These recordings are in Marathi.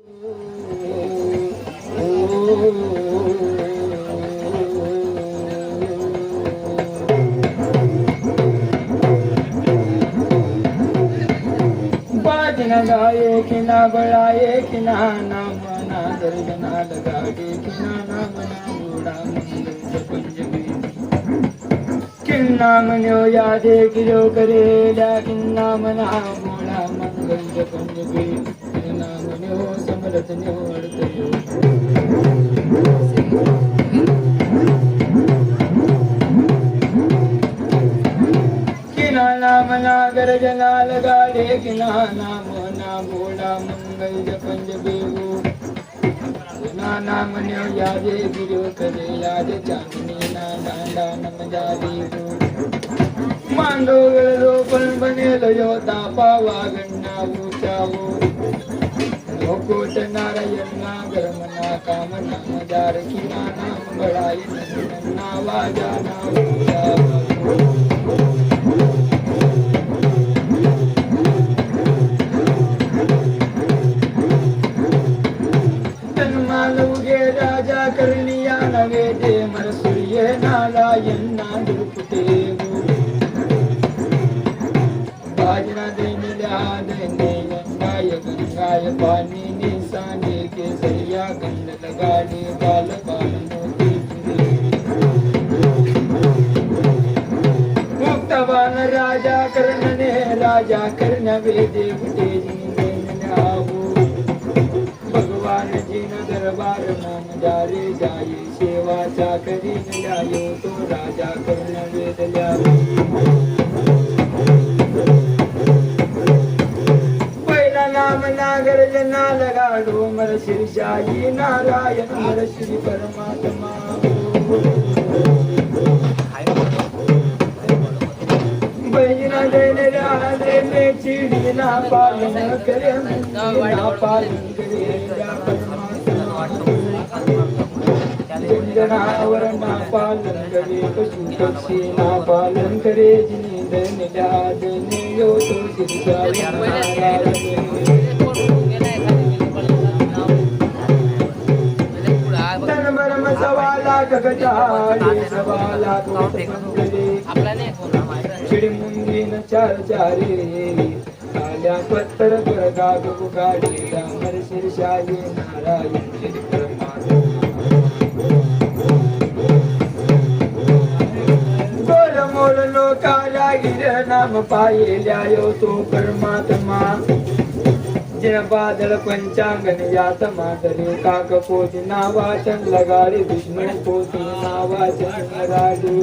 باج نا بڙائي درجنا لڳا ڪنا نام ڀوڙا من گنج پنجمين يادي گرو ڪري منا ڀوڙا منگنج پنجمي समरथ न्यो अडतयो किना नाम ना गरजना लगाडे किना नाम ना गोडा मंगल पंजबेगो ना नाम न्यो यादे गिरो करे याद चांदनी ना डांडा नम जादी गो मांडो गळलो पण बनेल यो तापावा गण्णा उचावो मुकुट नारायण गरमना कामना मजार किना नाम बळाई ना वाजा। जारे जाई सेवा चाकरी न जायो तो राजा कर्ण वेद पहिला नाम नागर जना लगाडो मर शिरशाही नारायण मर श्री परमात्मा. बैजना राधे में चिड़ी ना पालन करे ना पालन करे जनावर ना पालन करे पशु पक्षी ना पालन करे जिनी दैन यो तो चिडमुंगीन चार चारे आल्या पत्तर दुर्गा गुगाडे रामर शिरशाही नारायण कारागिर गिर नाम पाहिल्या यो तो परमात्मा. जिन बादल पंचांगन यात मादरे काक पोती नावाचन लगाडी विष्णू पोती नावाचन लगाडे.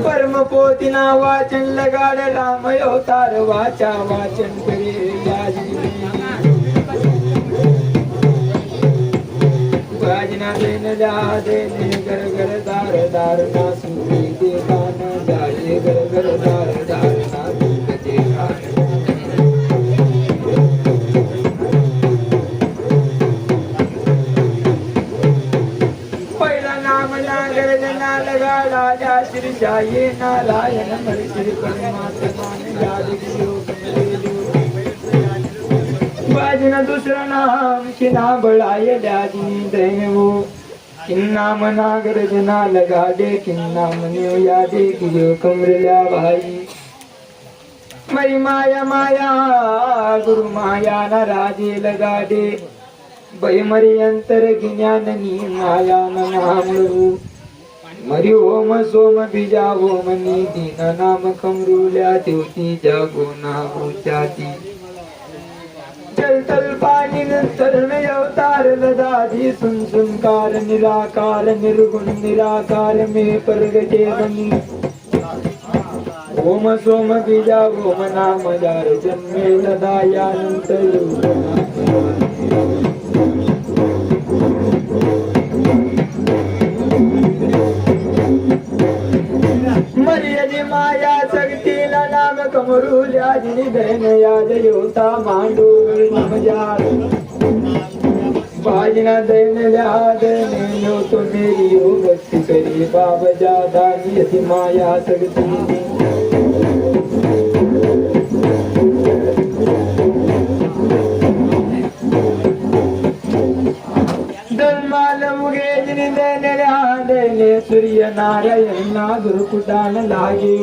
परम पोतिना नावाचन लगाडे राम अवतार वाचा वाचन करे याजी. वाजना देन जा देने घर घर दार दार ना सुनी देवान जाये घर घर दार दार ना सुनी देवान पहिला नाम नागर जना लगा राजा श्री शाही नारायण हरि श्री परमात्मा बाजना दुसरं नाम किना बळाय द्याजी देवो। किन्नाम नागर जना लगा दे किन्नाम न्यू यादे कियो कमरल्या भाई मरी माया माया गुरु माया न राजे लगा दे बै मरी अंतर ज्ञान नी माया न नाम मरी ओम सोम बीजा ओम नी दीन नाम कमरुल्या देवती जागो ना हो जाती। जल तल पा तरण अवतार लदाजी सुन सुनकार निराकार निर्गुण निराकार मे प्रगटे बनी ओम सोम बीजा ओम नाम जार जन्मे लदायानंत मर्यादी माया शक्तीला नाम कमरुल्या जिनी धन याद योता मांडू नमजार बाजना दन याद नो तो मेरी हो भक्ति करे बाब जादा यति माया सकती सूर्य नारायण ना गुरुकुटान लागे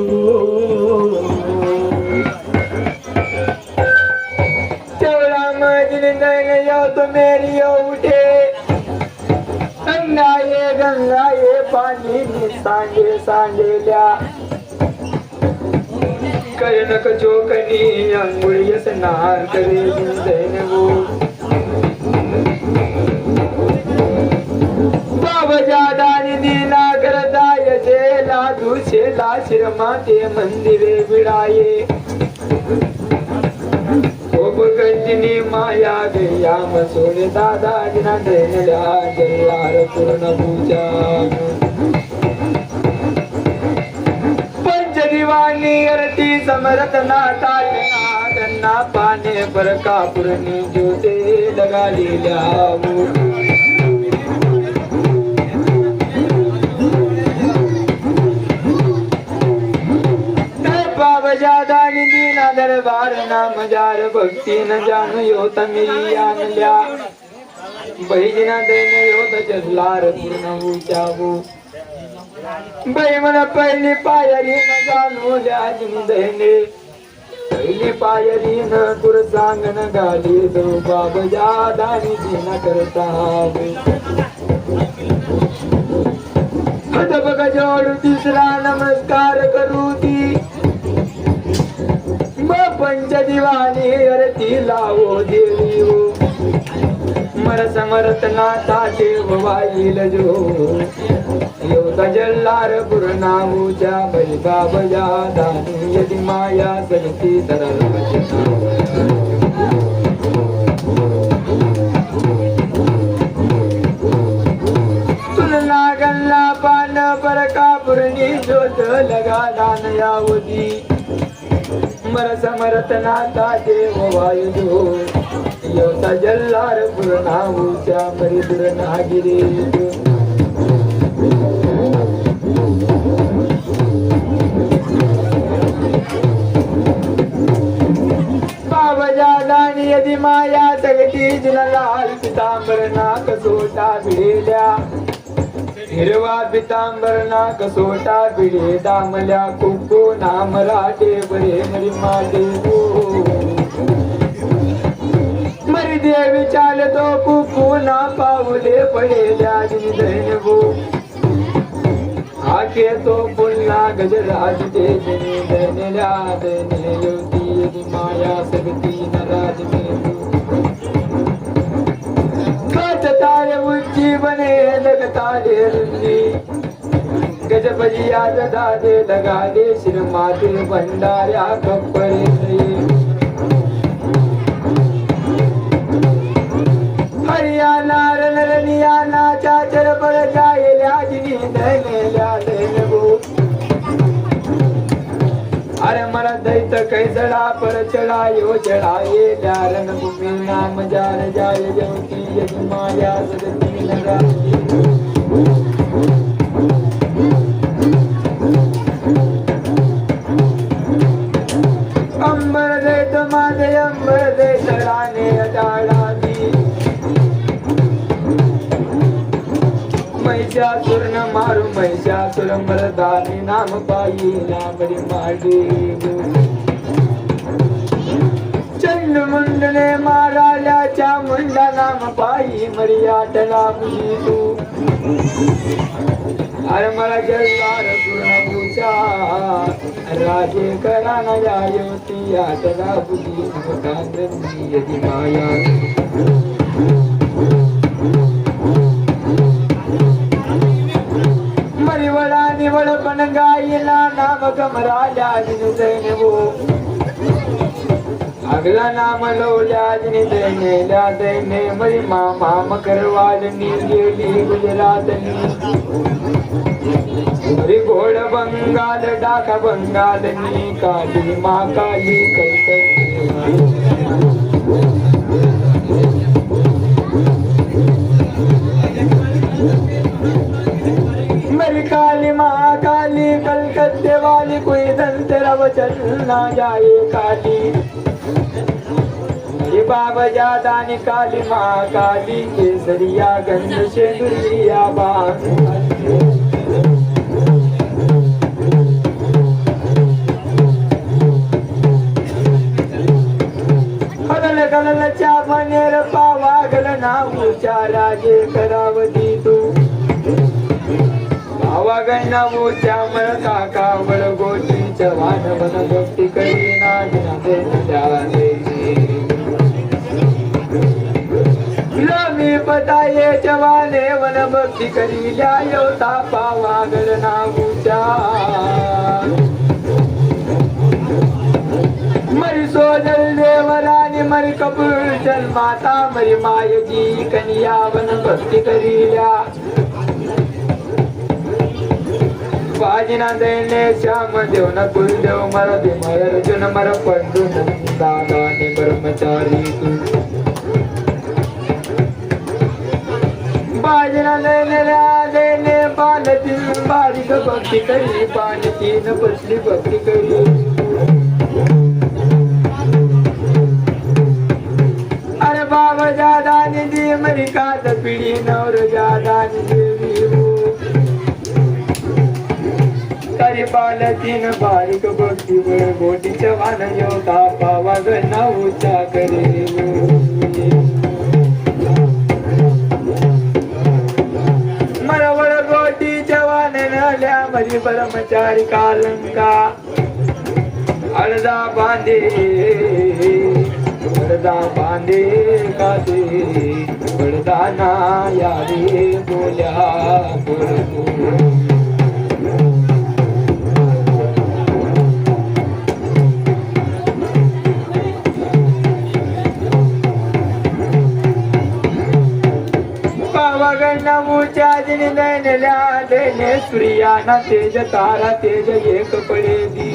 मजनी नैन यो तो मेरी यो उठे गंगा ये गंगा ये पाणी नि सांगे सांगेल्या करणक चोकनी अंघोळी स्नान करे दैन गो बाबाच्या दानी दिला करताय जेला दुशेला शिरमा ते मंदिरे बिडाये उपकंटिनी माया गया मसोड दादा जिना दैनल्या जल्लार पूर्ण पूजा पंचदिवानी अरती समरथ नाटा गन्ना पाने पर कापुरनी ज्योते लगालेल्या दरबार नाम जार भक्ती न जान यो तमिली आणल्या बहिणा दैन यो जल्लार पूर्ण उचावू बाई मला पहिली पायरी न जाणू ल्याजिनी दैने। पहिली पायरी न कुर सांगन गाली दो बाबा दानी न करता हद बघ जोड तिसरा नमस्कार करू ती पंच दिवाणी अरती लावो देवी ओ मर समरथ नाथा देव वाईल जो. योत जल्लार पुरनामूच्या बैगा बजा दानी यदि माया सगती तरल तुलना गल्ला पान पर कापुरनी ज्योत लगा दान यावती मर समरत नाता देव वायु जो यो सजल लार पुरना मुझा परिदुर नागिरी। यदि माया जगती जिन लाल नाक सोटा भेड़िया हिरवा पितांबर नाक सोटा भिडे दामल्या कुक्को नाम राटे बरे मरी माटे मरी देवी चालतो कुक्कू ना पाऊले पडेल्या दैन गो आके तो पुन्हा गजराज ते जनी दैनल्या दैने योती यदि माया सगती नराज मेरू बने लग तारे रुंदी गजबजिया याद दादे लगा दे शिर माते भंडाऱ्या कप्परे श्री रनिया रणरनियाना चाचर पर जाए लाजनी धने लाले गो अरे मला दैत कैसडा पर चढायो चढाये ल्यारण भूमी नाम जार जाय ज्योती की माया सदती लगा नाम पाई नामरी माडी चंड मुंडने माराल्याच्या मुंडा नाम पाई मरियाटला मुली तू अरे मला जल्लार पूर्ण पूजा. राजे करा नया योती आटला बुधी नमकांदी यदि माया. मरिवडा निवड पण गायला नाम कमराल्या जिन वो अगला नाम लवल्या जिने दैनेल्या दैने मरी मामा मकरवालनी गेली गुजरातनी मरी घोड बंगाल डाका बंगालनी काली मा काली कैकती चल ना जाए काली। मेरे बाबा ज़्यादा निकाली माँ काली, केसरिया, गंज से दुनिया बाग पावा करावती तू। पावा गलना ऊँचा मर मानवन गोष्टीच्या वान वन भक्ती करी मी जवाने वन भक्ती करी होता पावागल नामूच्या मरी सोजल देवरानी मरी कपूर जन्माता मरी मायजी कनिया वन भक्ती करील्या. वाजिना दैने श्याम देव न कुलदेव मर भीमर अर्जुन मर पंडू दादा नि ब्रह्मचारी तू। बाजना दैने दैने बालतीन बारीक भक्ती करी बालतीन बसली भक्ती करी। अरे बाबा जादा निधी मरी का पिढी नवर जादा निधी। तरी बालकीन बारीक भक्ती मोठी चवान योगा पावा गणा करे मरवळ गोटी जवान नल्या मरी ब्रह्मचारी कालंका अर्धा बांधे अर्धा बांधे कादे पडदा ना यारे बोल्या पावगणमुच्या दिनी दैनल्या दैने सूर्याना तेज तारा तेज एक पडे दी.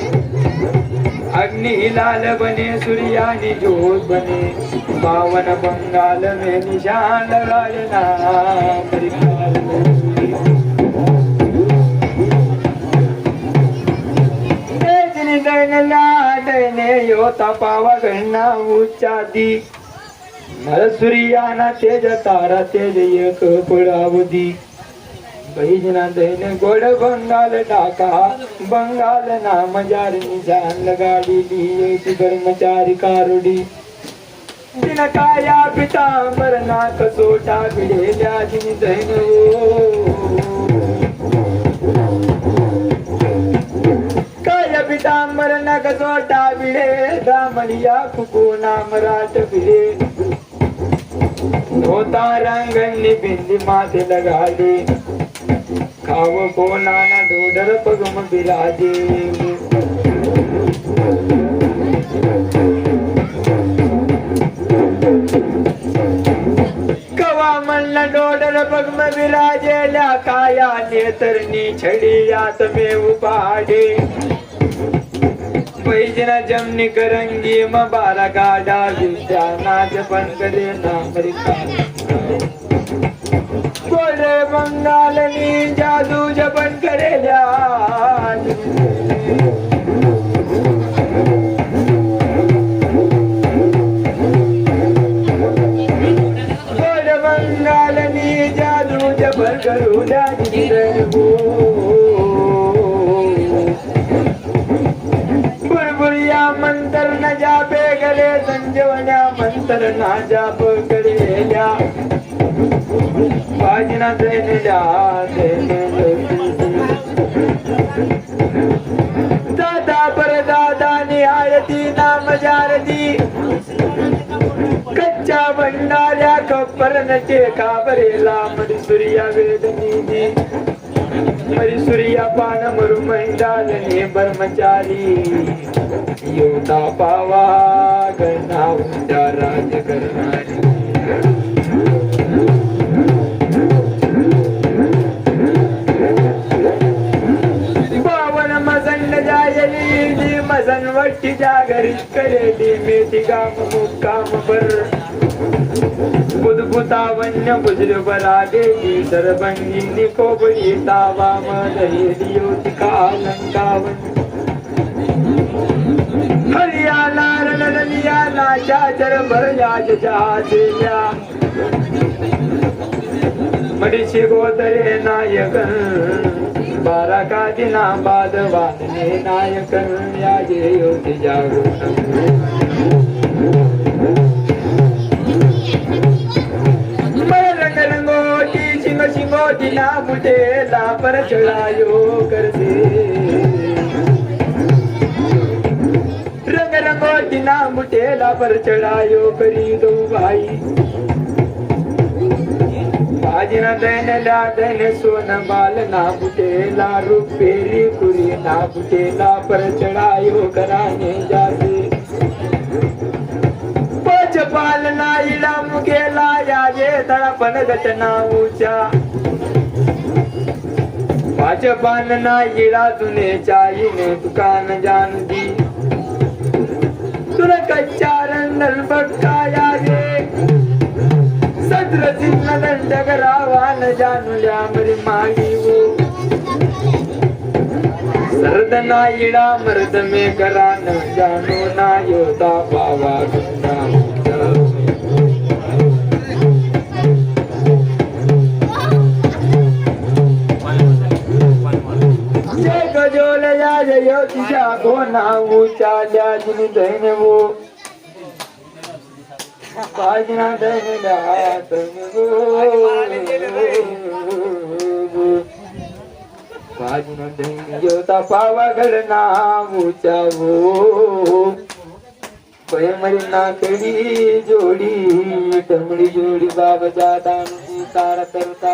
अग्नि लाल बने सूर्यानी ज्योत बने. पावन बंगाल में निशान लगायना परिकाल तेजनी दैनला दैने योता पावा गणना उच्चादी नर सूर्याना तेज तारा तेज एक पडावधी बहिजना दैन गोड बंगाल टाका. बंगाल नाम जार निशान लगाडीली एक कर्मचारी कारुडी. दिन काया पिता मरना कसोटा भिडेल्या दिन दैन काया पिता मरना कसोटा भिडे दामलिया फुको नाम राट भिडे. होता रंगनी बिंदी माथे लगाली. खाव कोणाना डोडर पगम बिराजी कवा म्हणला डोडर पगम बिराजेल्या काया नेतरनी छडियात मेऊ उपाडे. पैजना जमनी करंगी। म बारा गाडा विद्या नाच पंकजे नामरिका गोरे बंगालनी जादू जपन करेल्या गोड बंगालनी जादू जपन करू बुरबुरिया संजवण्या मंतर ना जाप करेल्या वाजना दादा पर दादा निहायती नाम जारती. कच्च्या भंडाऱ्या कप्पर नचे काबरेला मधुसुर्या वेदनी मरी सूर्या पान मरु मैदालने ब्रह्मचारी. योता पावा गणा उद्या राज करणारी सनवट्टीच्या घरी वट्टी जागरी करेली मेथी काम मुक्काम बर बुदबुता वन्य बुजल बरा देवी सरभंगी कोबळी तावा मदहेली योतिका अलंकावन. हरियाला रणलियाला चाचर भरयाच चाचल्या मडीशी गोदरे नायकन. बारा का दिना बाद वादने नायक याजे उठ जागो रंग मुझे ला, पर चढ़ायो कर रंग रंगो दिना मुझे ला, पर चढ़ायो करी दो भाई। बाजना दैन ला दैन सोन बाल ना बुटेला रुपेरी कुरी ना बुटेला, पर चढ़ायो कराने जाते। पच पालना इला मुगेला याजे तळपण घटना ऊचा। पाच पालना इळा तुने चाईने दुकान जान दी। सत्र दंड करावा जानुल्या मरी मागी वो सरदना इडा मर्द में करा न जानो ना योता पावा गंगा जय गजोल या जय दिशा को ना ऊंचा जिन दैन वो पाजना दैन ल्या तन वो योता पावागड नाऊचा वो मरी नाकडी जोडी टमडी जोडी बाबाच्या दानची तारा करता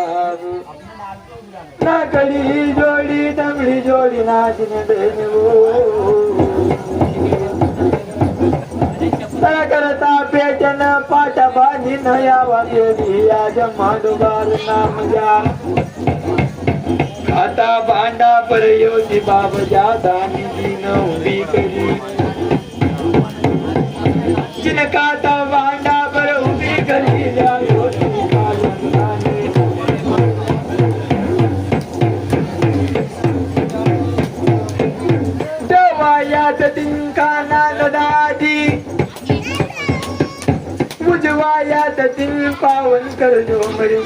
नाकडी जोडी टमडी जोडी नाचने देणे तळा करता पेटन पाठ बाजी नयावा देवी आज मांडुबार नाम जा आता भांडा पर योगी बाब जादा निधी न उभी करी.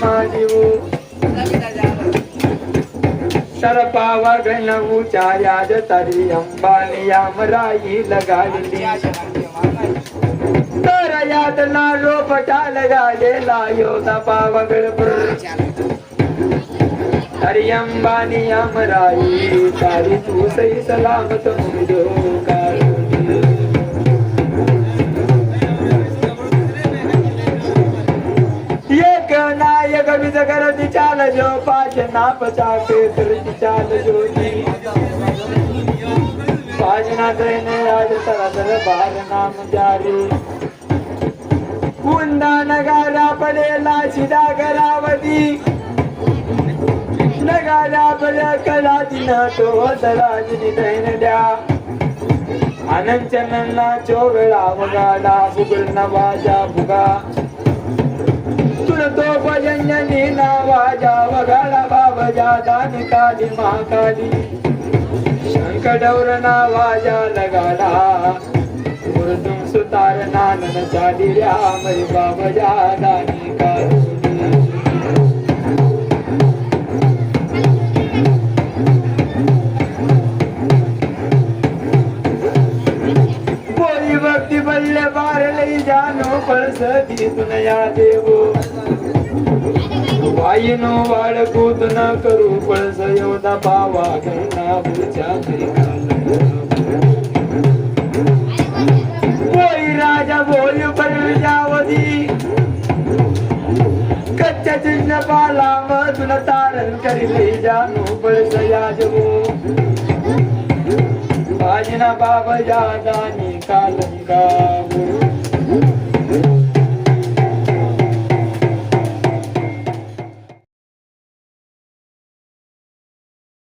करजो मरी मादिवो सरपावा गण उचार्याज तरी अंबानी यामराई लगाडली तर यात लालो पटा लगालेला योता पावगड हरि अंबानी यामराई तारी तू सही सलामत मुझो कारुणी नायक विज करती चाल जो पाच नाप चाके करती चाल जोती पाच ना दैन आज तरदर बार नाम जारी कुंदा नगारा पडेला शिदा करावती नगारा पड कला दिन तो दराजनी दैन द्या अनंचनला चोगळा वगाडा बुगळ नवाजा बुगा. तो भजन्य नावाजा वगाडा बाबजा दानी काली महाकाली. शंकरडौर नावाजा लगाडा मुरदुम सुतार नानन चाली रामरी बाबजा दानी काली भक्ती बार लई जानो पळस दुनया देवो. वाईनो वाळकूत न करू पळस योदा पावा घरना पुढच्या कोई बोई राजा बोल पर जावदी कच्च्या चिन्ह पाला मधुन तारण करी लई जानो पळस माझी ना बाबा जादा निकाल का